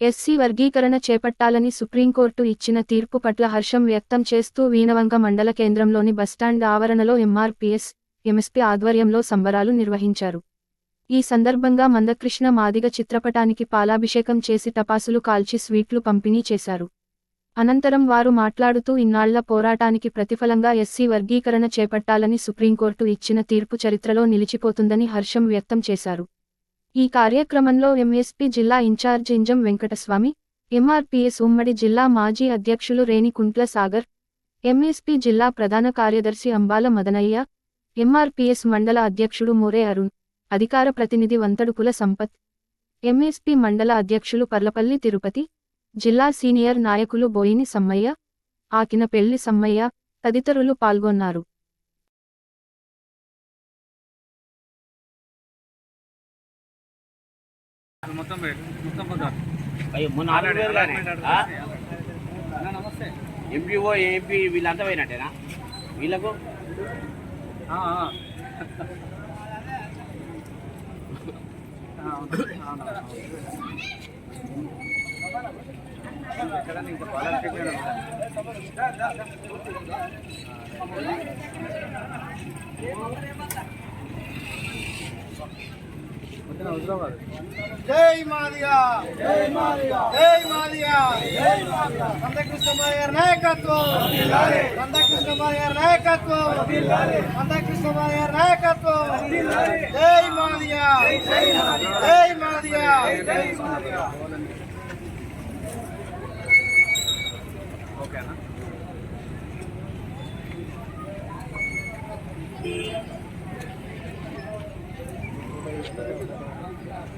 SC వర్గీకరణ చేపట్టాలని supreme court ఇచ్చిన తీర్పు పట్ల హర్షం వ్యక్తం చేస్తూ వీణవంక మండల కేంద్రంలోని బస్టాండ్ ఆవరణలో ఎంఆర్పీఎస్ ఎంఎస్పీ ఆధ్వర్యంలో సంబరాలు నిర్వహించారు. ఈ సందర్భంగా మందకృష్ణ మాదిగ చిత్రపటానికి పాలాభిషేకం చేసి టపాసులు కాల్చి స్వీట్లు పంపిణీ చేశారు. అనంతరం వారు మాట్లాడుతూ ఇన్నాళ్ళ పోరాటానికి ప్రతిఫలంగా ఎస్సీ వర్గీకరణ చేపట్టాలని సుప్రీంకోర్టు ఇచ్చిన తీర్పు చరిత్రలో నిలిచిపోతుందని హర్షం వ్యక్తం చేశారు. ఈ కార్యక్రమంలో ఎంఎస్పీ జిల్లా ఇన్ఛార్జ్ ఇంజం వెంకటస్వామి ఎంఆర్పీఎస్ ఉమ్మడి జిల్లా మాజీ అధ్యక్షులు రేణికుంట్ల సాగర్ ఎంఎస్పీ జిల్లా ప్రధాన కార్యదర్శి అంబాల మదనయ్య ఎంఆర్పీఎస్ మండల అధ్యక్షుడు మోరే అరుణ్ అధికార ప్రతినిధి వంతడుకుల సంపత్ ఎంఎస్పీ మండల అధ్యక్షులు పర్లపల్లి తిరుపతి జిల్లా సీనియర్ నాయకులు బోయిని సమ్మయ్య ఆకిన పెళ్ళి సమ్మయ్య తదితరులు పాల్గొన్నారు. మొత్తం. మొత్తం నమస్తే. ఎంపీఓ ఏపీ వీళ్ళంతా పోయినట్టేనా? వీళ్ళకు? ఆ, జై మాదిగా. జై మాదిగా. జై మాదిగా. మందకృష్ణమాయ గారి నాయకత్వం. మందకృష్ణమాయ గారి నాయకత్వం. మందకృష్ణమాయ గారి నాయకత్వం. జై మాదిగా. జై మాదిగా. ఓకేనా?